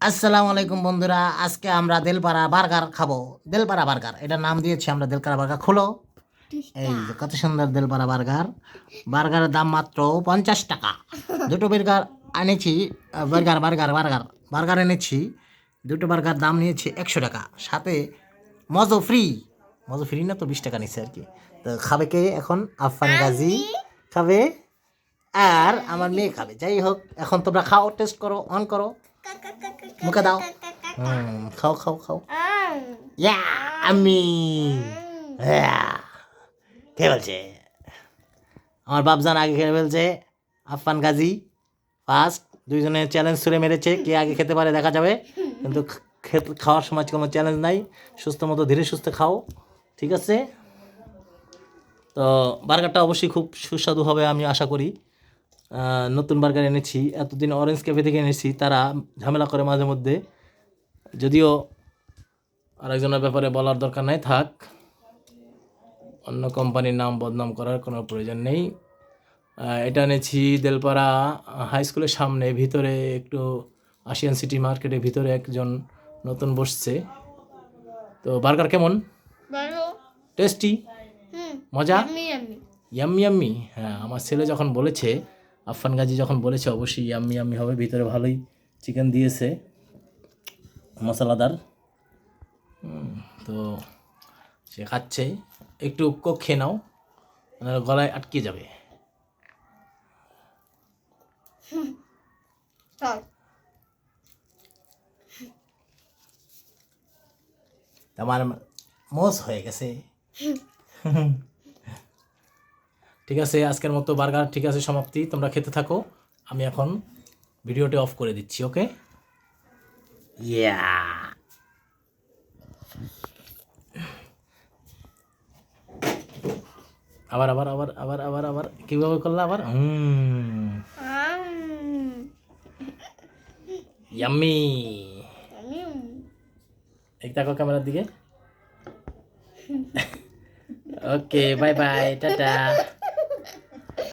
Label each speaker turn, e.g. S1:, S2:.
S1: আসসালামু আলাইকুম বন্ধুরা আজকে আমরা দেলপাড়া বার্গার খাব। দেলপাড়া বার্গার এটার নাম দিয়েছি আমরা দেলপাড়া বার্গার খোলো। এই যে কত সুন্দর দেলপাড়া বার্গার। বার্গারের দাম মাত্র পঞ্চাশ টাকা। দুটো বার্গার এনেছি বার্গার বার্গার বার্গার বার্গার এনেছি। দুটো বার্গার দাম নিয়েছি একশো টাকা। সাথে মজো ফ্রি। মজো ফ্রি না তো বিশ টাকা নিচ্ছে আর কি। তো খাবে কে এখন? আফান গাজী খাবে। আর আমার মেয়ে খাবে। যাই হোক এখন তোমরা খাও টেস্ট করো অন করো। মুখে দাও হুম খাও খাও খাও ইয়া আমি। কে বলছে? আমার বাপজান আগে খেয়ে ফেলছে। আফান গাজী ফার্স্ট দুইজনে চ্যালেঞ্জ ছুড়ে মেরেছে। কে আগে খেতে পারে দেখা যাবে। কিন্তু খেত- খাওয়ার সময় কোনো চ্যালেঞ্জ নাই। সুস্থ মতো ধীরে সুস্থ খাও। ঠিক আছে? তো বার্গারটা অবশ্যই খুব সুস্বাদু হবে আমি আশা করি। নতুন বার্গার এনেছি এতদিন অরেঞ্জ ক্যাফে থেকে এনেছি তারা ঝামেলা করে মাঝে মধ্যে। যদিও আরেকজনের ব্যাপারে বলার দরকার নাই থাক। অন্য কোম্পানির নাম বদনাম করার কোনো প্রয়োজন নেই। এটা এনেছি দেলপাড়া হাই স্কুলের সামনে ভিতরে একটু আশিয়ান সিটি মার্কেটের ভিতরে একজন নতুন বসছে। তো বার্গার কেমন? টেস্টি? মজা? ইয়াম্মি ইয়াম্মি হ্যাঁ আমার ছেলে যখন বলেছে আফফান গাজী যখন বলেছে অবশ্যই ইয়াম্মি ইয়াম্মি হবে ভিতরে ভালোই চিকেন দিয়েছে মশলাদার। তো সে খাচ্ছে। একটু কোক খেয়ে নাও গলায় আটকে যাবে। আমার মোস হয়ে গেছে। ঠিক আছে আজকের মতো বার্গার ঠিক আছে সমাপ্তি। তোমরা খেতে থাকো। আমি এখন ভিডিওটি অফ করে দিচ্ছি ওকে ইয়া আবার আবার আবার আবার আবার আবার। কীভাবে করলে আবার? হুম। ইয়াম্মি এক দেখো ক্যামেরার দিকে। Okay bye bye tata.